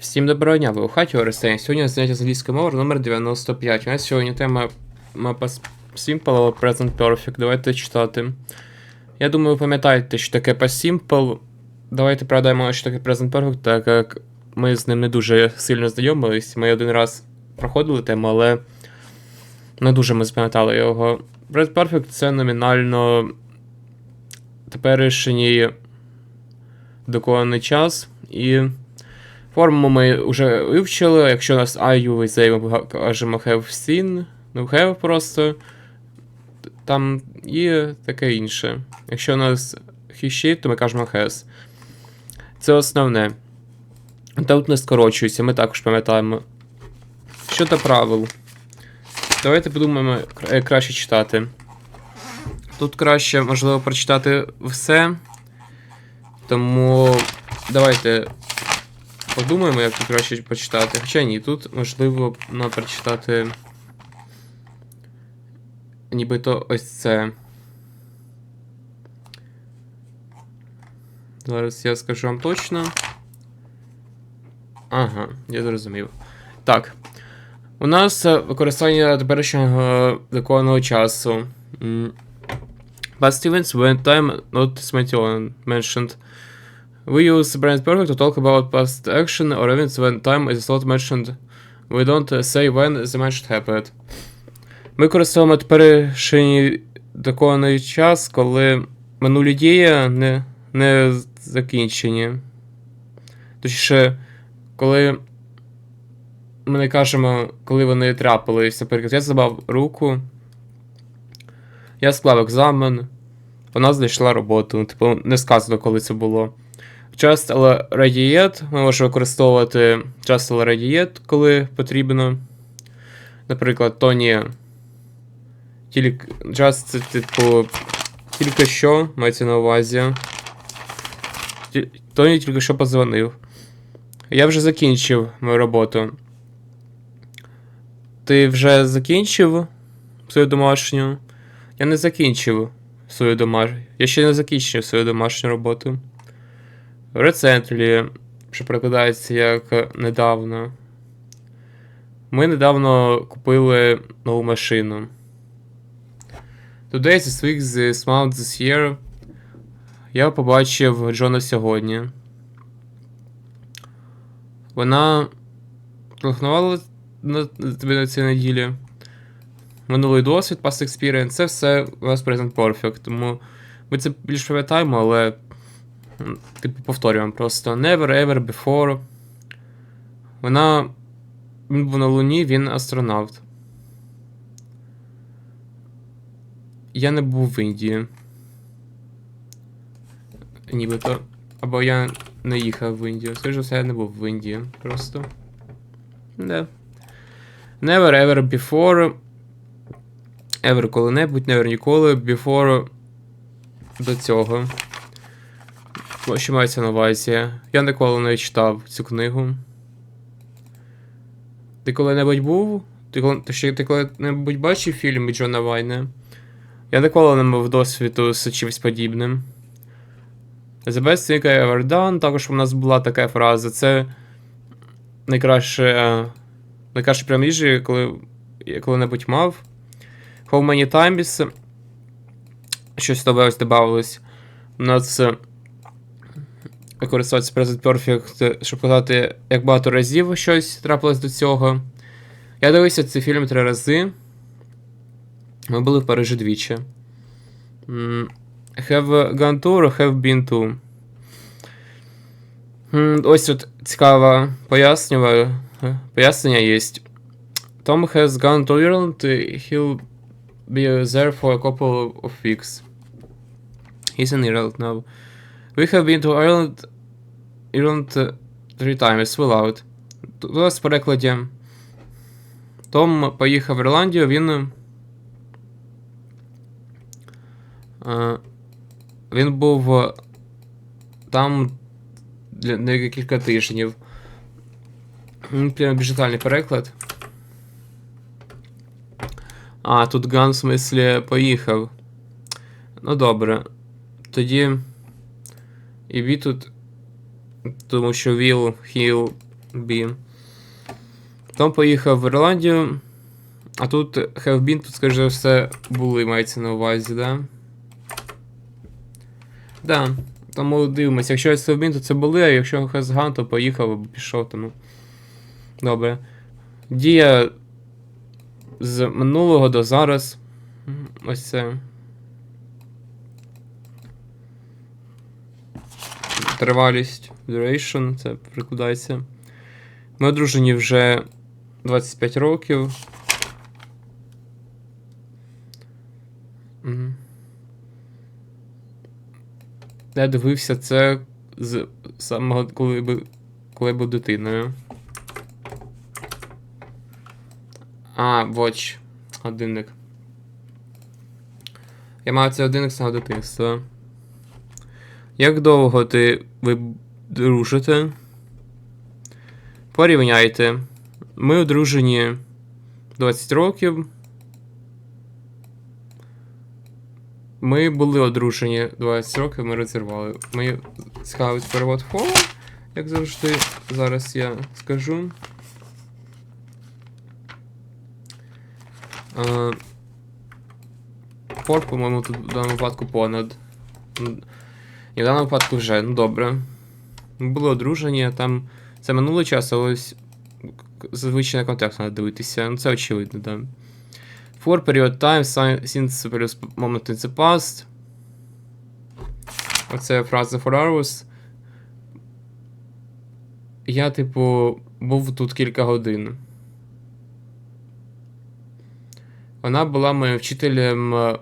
Всім доброго дня, ви у хаті Орестеня. Сьогодні заняття з англійської мови номер 95. У нас сьогодні тема с- Simple Present Perfect. Давайте читати. Я думаю, ви пам'ятаєте, що таке Past Simple. Давайте пригадаємо, що таке Present Perfect, так як ми з ним не дуже сильно знайомились. Ми один раз проходили тему, але не дуже ми запам'ятали його. Present Perfect це номінально теперішній доконаний час і. Форму ми вже вивчили. Якщо у нас I, you, they, ми кажемо have seen, ну have просто. Там і таке інше. Якщо у нас he, то ми кажемо has. Це основне. Тут не скорочується, ми також пам'ятаємо. Щодо правил. Давайте подумаємо, краще читати. Тут краще, можливо, прочитати все. Тому давайте Подумаємо, як тут краще почитати. Хоча ні, тут можливо нам прочитати. Нібито ось це. Зараз я скажу вам точно. Ага, я зрозумів. Так. У нас е, використання теперішнього законного часу. М. Past events when time not mentioned. We use Brand Perfect to talk about past action or events when time is not mentioned. We don't uh, say when the mention happened. Ми використовуємо теперішній доконаний час, коли минулі дії не, не закінчені. Точніше, коли ми не кажемо, коли вони трапились. Наприклад, я забав руку, я склав екзамен, вона знайшла роботу. Типу, не сказано, коли це було. Just radiate ми можемо використовувати just radiate, коли потрібно. Наприклад, Тоні. Тільки just це типу. Тільки що мається на увазі. Тоні тільки що подзвонив. Я вже закінчив мою роботу. Ти вже закінчив свою домашню? Я не закінчив свою домашню. Я ще не закінчив свою домашню роботу. Recently, що перекладається як недавно. Ми недавно купили нову машину. Today, this week, this month, this year. Я побачив Джона сьогодні. Вона телефонувала на тобі на цій неділі. Минулий досвід, past experience, це все у нас Present Perfect. Тому ми це більш пам'ятаємо, але типу повторюємо просто never ever before. Вона. Він був на Луні, він астронавт. Я не був в Індії. Нібито. Або я не їхав в Індію. Скажу все, я не був в Індії. Просто. Не. Never ever before. Ever коли-небудь, never ніколи. Before до цього. Що мається на увазі? Я ніколи не читав цю книгу. Ти коли-небудь був? Ти, коли ти, ти коли-небудь бачив фільм Джона Вайна? Я ніколи не мав досвіду з чимось подібним. The best thing I ever done, також у нас була така фраза. Це найкраще. е, Найкраще прям їжі, коли я коли-небудь мав. How many times. Щось нове ось додавалось. У нас використовується Present Perfect, щоб казати, як багато разів щось трапилось до цього. Я дивився цей фільм три рази. Ми були в Парижі двічі. Have gone to or have been to. Ось тут цікаве. Пояснення є. Tom has gone to Ireland. He'll be there for a couple of weeks. He's in Ireland now. We have been to Ireland, Ireland uh, three times. Well out. Тут в перекладі. Том поїхав в Ірландію, він. е, Він був е, там для кілька тижнів. М, Прям більш переклад. А, тут Ган в смислі поїхав. Ну добре. Тоді. І бі тут. Тому що will, he'll Been. Потім поїхав в Ірландію. А тут have been, тут, за все, були, мається на увазі, да? Да. Тому дивимося, якщо have been, то це були, а якщо has gone, то поїхав або пішов, то ну. Добре. Дія з минулого до зараз. Ось це. Тривалість, duration, це прикладається. Ми одружені вже 25 років. Я дивився це з самого, коли, би- коли був дитиною. А, watch. Годинник. Я маю цей годинник з самого дитинства. Як довго ти ви дружите? Порівняйте. Ми одружені 20 років. Ми були одружені 20 років, ми розірвали. Ми цікавить перевод фону, як завжди. Зараз я скажу. Фор, по-моєму, тут в даному випадку понад. І в даному випадку вже, ну добре. Одружені, а там. Це минулий час, але ось зазвичай контекст треба дивитися. Ну це очевидно, да. For period time si- since previous moment in the past. Оце фраза for hours. Я, типу, був тут кілька годин. Вона була моїм вчителем е,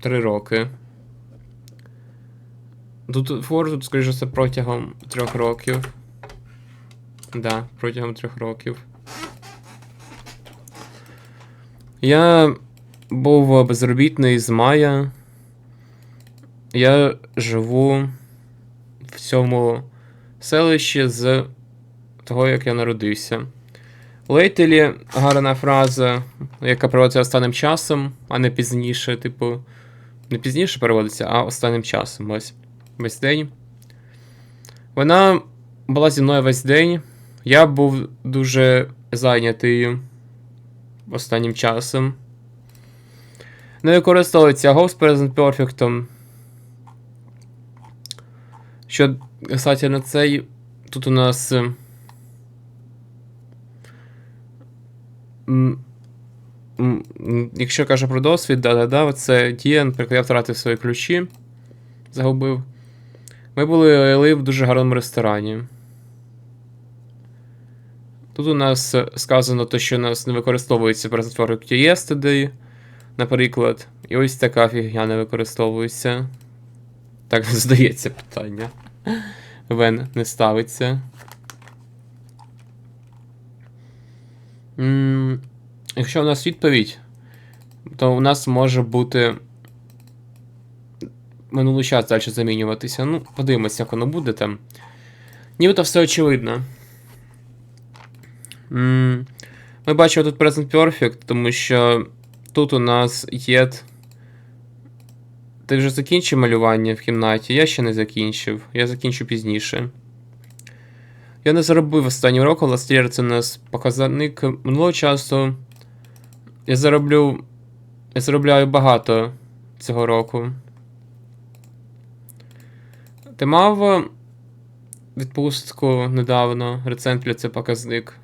три роки. Тут for, тут, скоріше все, протягом трьох років. Да, протягом трьох років. Я був безробітний з мая. Я живу в цьому селищі з того, як я народився. Лейтелі гарна фраза, яка переводиться останнім часом, а не пізніше, типу. Не пізніше переводиться, а останнім часом. Ось. Весь день. Вона була зі мною весь день. Я був дуже зайнятий останнім часом. Не використовується Ghost Present Perfect. Що, кстати, на цей. Тут у нас. е, м, м, м, Якщо каже про досвід, да-да-да, це наприклад, я втратив свої ключі, загубив. Ми були в дуже гарному ресторані. Тут у нас сказано, то, що у нас не використовується Perfect Yesterday, наприклад. І ось така фігня не використовується. Так здається питання. Вен не ставиться. Якщо у нас відповідь, то у нас може бути минулий час далі замінюватися. Ну, подивимося, як воно буде там. Нібито все очевидно. Ми бачимо тут Present Perfect, тому що тут у нас є. Ти вже закінчив малювання в кімнаті? Я ще не закінчив. Я закінчу пізніше. Я не заробив останнім роком, Last year це у нас показник минулого часу. Я зароблю. Я заробляю багато цього року. Ти мав е, відпустку недавно. Recently це показник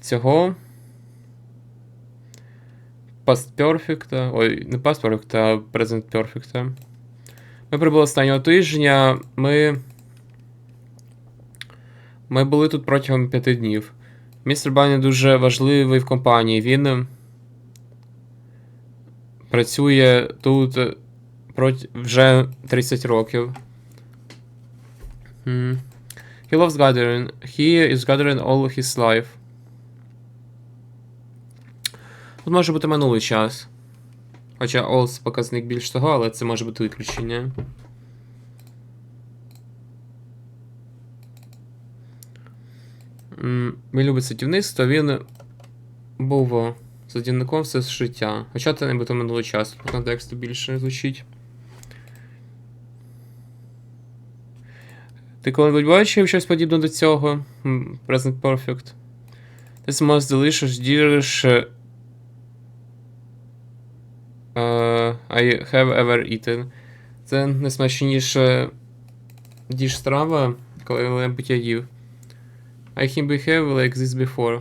цього. Past Perfect. Ой, не Past Perfect, а Present Perfect. Ми прибули останнього тижня. Ми. Ми були тут протягом п'яти днів. Містер Бані дуже важливий в компанії. Він е, працює тут е, проти... вже 30 років. М. He loves gathering. He is gathering all his life. Тут може бути минулий час. Хоча all показник більш того, але це може бути виключення. Він любить садівництво, він був садівником все життя. Хоча це нібито минулий час, по контексту більше звучить. Ти коли-небудь бачив щось подібне до цього? Present Perfect. This most delicious dish uh, I have ever eaten. Це найсмачніша діж страва, коли-небудь я їв. I can behave like this before.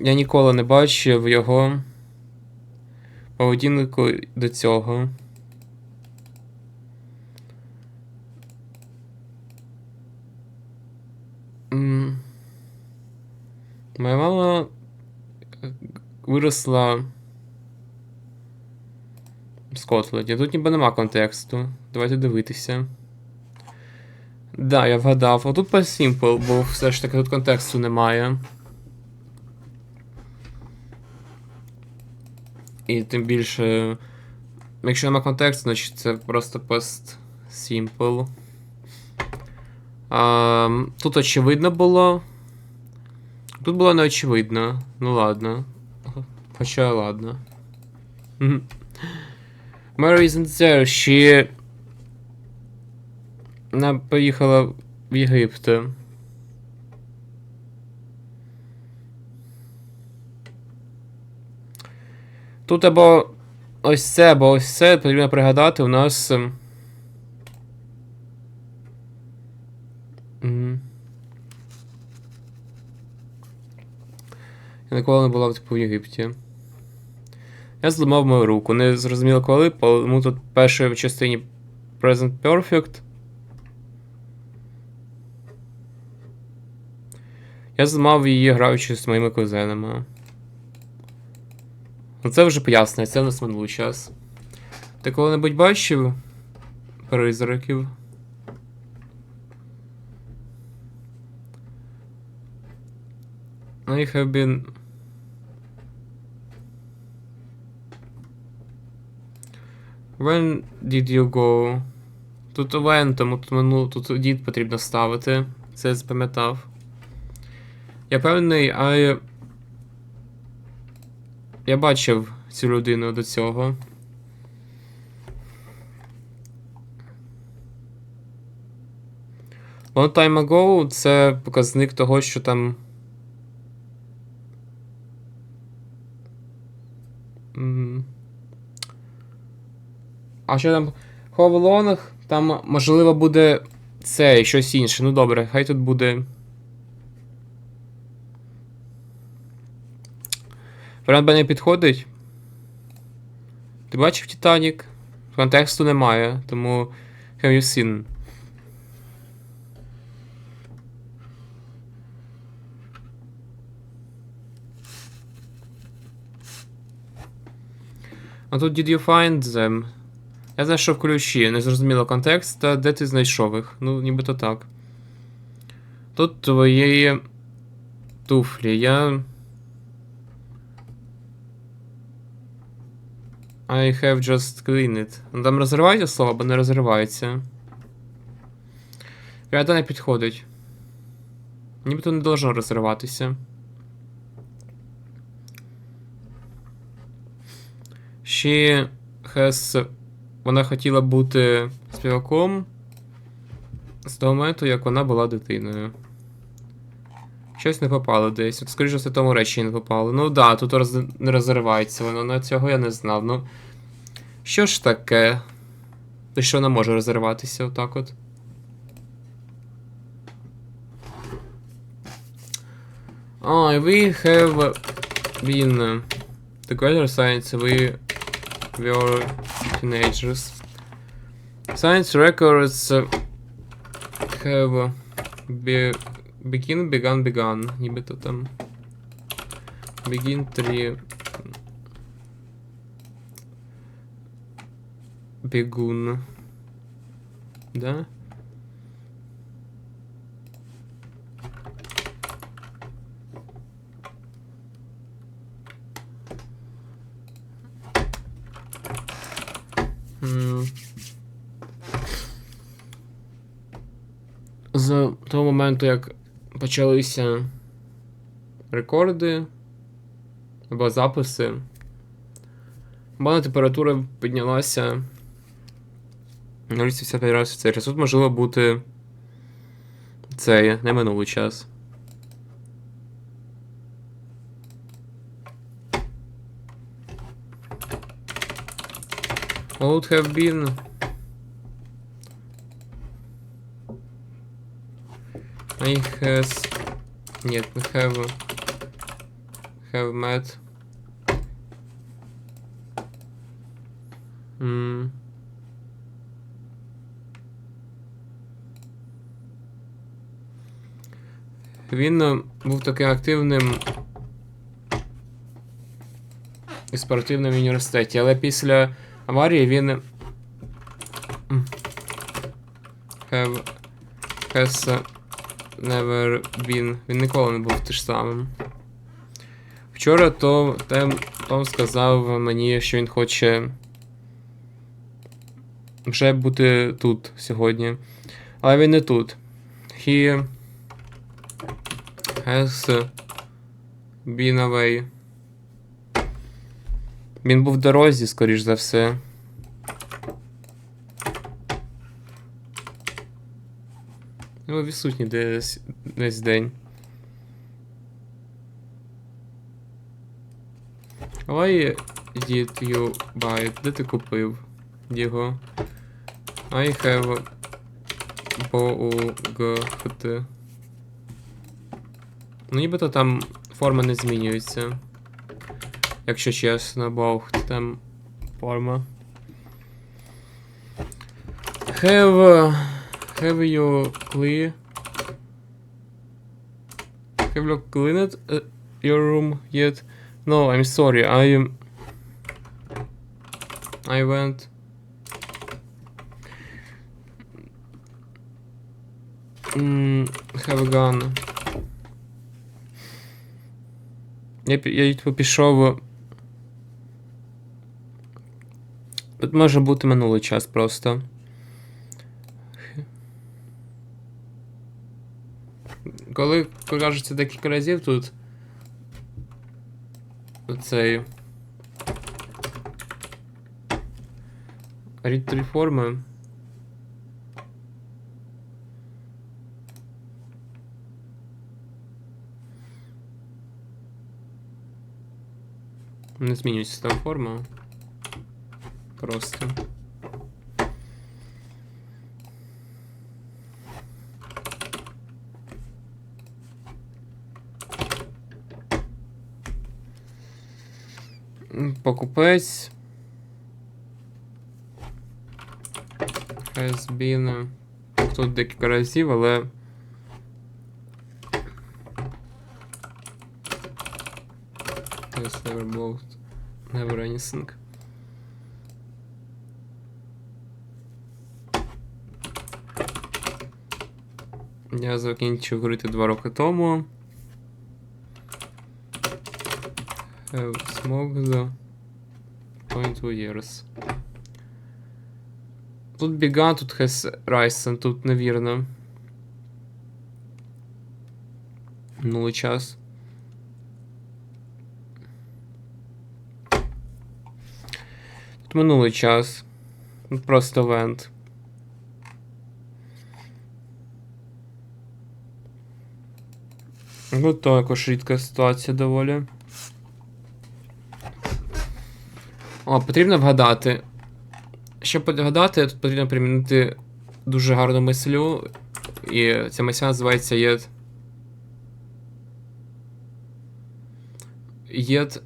Я ніколи не бачив його поведінку до цього. Моя мама е, виросла в Скотланді. Тут ніби нема контексту. Давайте дивитися. Да, я вгадав. А тут по Simple, бо все ж таки тут контексту немає. І тим більше. Якщо нема контексту, значить це просто post simple. А, тут очевидно було. Тут було не очевидно. Ну ладно. Хоча ладно. Mary isn't there. She... Вона поїхала в Єгипет. Тут або ось це, або ось це потрібно пригадати у нас. Ніколи не була типу, в Єгипті. Я зламав мою руку. Не зрозуміло коли, тому тут першої в частині Present Perfect. Я зламав її, граючи з моїми кузенами. Ну це вже пояснює, це в нас минулий час. Ти коли-небудь бачив призраків? I have been... When did you go? Тут when, тому тут минуло, тут дід потрібно ставити. Це я запам'ятав. Я певний, а. Я бачив цю людину до цього. Long time ago це показник того, що там. А що там? Long? Там можливо буде це і щось інше. Ну добре, хай тут буде. Варіант Б не підходить. Ти бачив Титанік? Контексту немає, тому have you seen? А тут did you find them? Я знайшов ключі, не зрозуміло контекст, та де ти знайшов їх? Ну, нібито так. Тут твої туфлі. Я. I have just cleaned it. Ну, Там розривається слово, або не розривається. Ряда не підходить. Нібито не должно розриватися. She has... Вона хотіла бути співаком з того моменту, як вона була дитиною. Щось не попало десь. От, скоріше все, тому речі не попало. Ну да, тут роз... не розривається воно, на цього я не знав. Ну. Що ж таке? То що не може розриватися отак от? Ah, we have been uh, together since we were teenagers. Science records uh, have uh, be, begin, begun, begun. Нібито там. Begin 3. Бегун. Да? З того моменту, як почалися рекорди або записи, бана температура піднялася 0,75 разів цей час. Тут можливо бути цей, не минулий час. Would have been. I has. Нет, не have. Have met. М. Він е, був таким активним і спортивним в університеті, але після аварії він. м, Have has uh, never been. Він ніколи не був тим самим. Вчора то Тем, Том сказав мені, що він хоче вже бути тут сьогодні. Але він не тут. He has been away. Він був в дорозі, скоріш за все. Ну, відсутній десь, десь день. Why did you buy it? Де ти купив його? I have bought. Ну, нібито там форма не змінюється. Якщо чесно, бог там форма. Have. Have you clear? Have you cleaned uh, your room yet? No, I'm sorry. I I went. Mm, have gone. Я, пі- я типу, пішов. Тут може бути минулий час просто. Коли кажеться декілька разів тут. Цей. Рід три форми. Не змінюється там форма. Просто. Покупець. Been. Тут декілька разів, але. Has never bought. Never anything. Я закінчив говорити два роки тому. Have smoked point two years. Тут біга, тут has risen, тут невірно. Минулий час. Тут минулий час. Тут просто вент. Ну, також рідка ситуація доволі. О, потрібно вгадати. Щоб вгадати, тут потрібно примінити дуже гарну мислю. І ця мисля називається єд. Єд.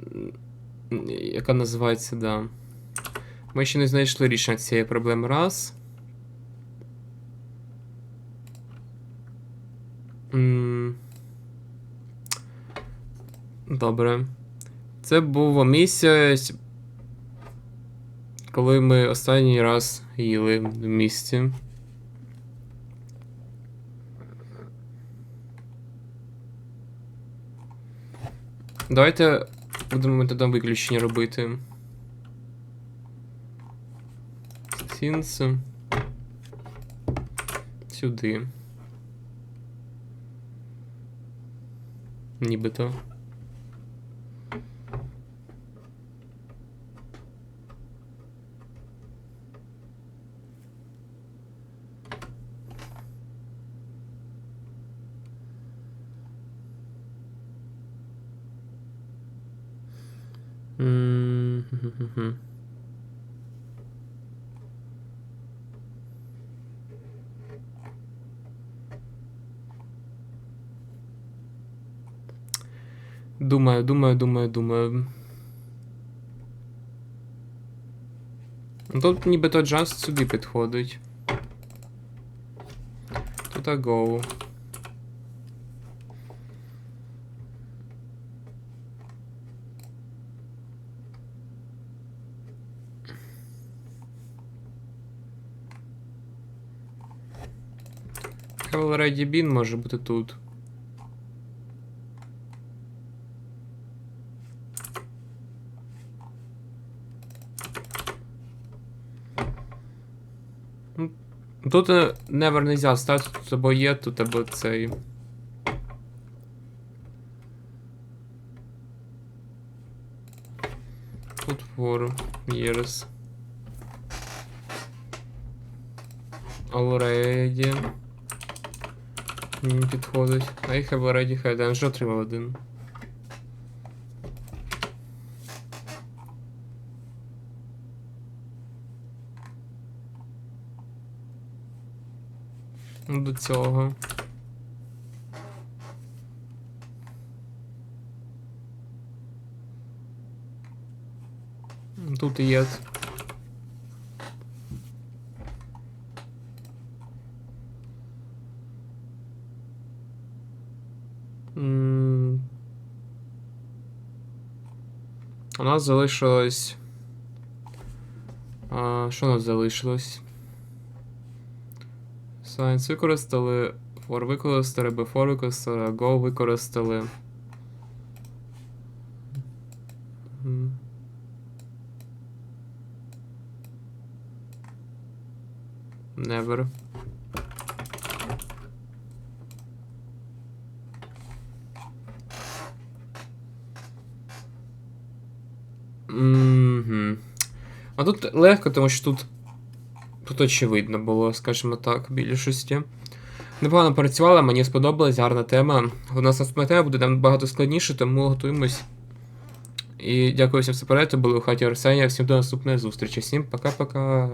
Яка називається, да. Ми ще не знайшли рішення цієї проблеми раз. Добре. Це був місяць, коли ми останній раз їли в місті. Давайте будемо методом виключення робити. Since сюди. Нібито. Мгм. Думаю, думаю, думаю, думаю. Ну, Тут нібито джаз сюди підходить. Тут агоу. Cavalry Bean може бути тут. Ну, Тут е, never нельзя стати, тут або є тут, або цей. Тут for years. Already. Не підходить. I have already had. Вже отримав один. Ну, До цього. Тут є. М. У нас залишилось. А, що у нас залишилось? Science використали, for використали, before використали, go використали. Never. Мгм. А тут легко, тому що тут. Тут очевидно було, скажімо так, більшості. Непогано працювала, мені сподобалась, гарна тема. У нас наступна тема буде набагато складніше, тому готуємось. І дякую всім за перегляд, були у хаті Арсенія. Всім до наступної зустрічі. Всім пока-пока.